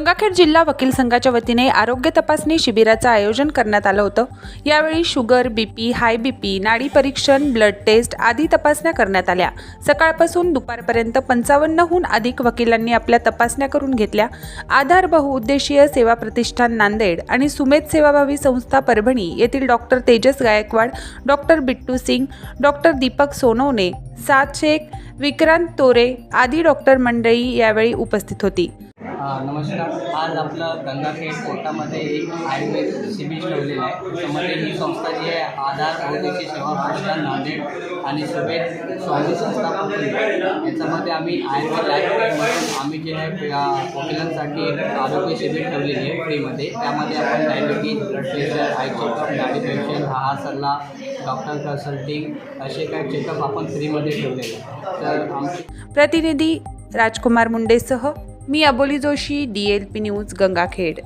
गंगाखेड जिल्हा वकील संघाच्या वतीने आरोग्य तपासणी शिबिराचं आयोजन करण्यात आलं होतं. यावेळी शुगर बीपी हाय बीपी नाडी परीक्षण ब्लड टेस्ट आदी तपासण्या करण्यात आल्या. सकाळपासून दुपारपर्यंत पंचावन्नहून अधिक वकिलांनी आपल्या तपासण्या करून घेतल्या. आधार बहुउद्देशीय सेवा प्रतिष्ठान नांदेड आणि सुमेध सेवाभावी संस्था परभणी येथील doctor Tejas Gaikwad doctor Bittu Singh doctor Deepak Sonawane सात शेख विक्रांत तोरे आदी डॉक्टर मंडळी यावेळी उपस्थित होती. नमस्कार. आज आपलं गंगाखेड कोर्टामध्ये एक आयुर्वेद शिबिर ठेवलेलं आहे. त्याच्यामध्ये ही संस्था जी आहे आधार आरोग्याची सेवा प्रतिष्ठान नांदेड आणि सुबेद स्वामी संस्था याच्यामध्ये आम्ही आयुर्वेद ॲक्टमधून आम्ही जे आहे वकिलांसाठी एक आरोग्य शिबिर ठेवलेली आहे फ्रीमध्ये. त्यामध्ये आपण diabetes blood pressure eye checkup डायबी पेन्शन सल्ला डॉक्टर कन्सल्टिंग असे काही चेकअप आपण फ्रीमध्ये ठेवलेले आहे तर आमचे प्रतिनिधी राजकुमार मुंडेसह मी Aboli Joshi D L P news Gangakhed.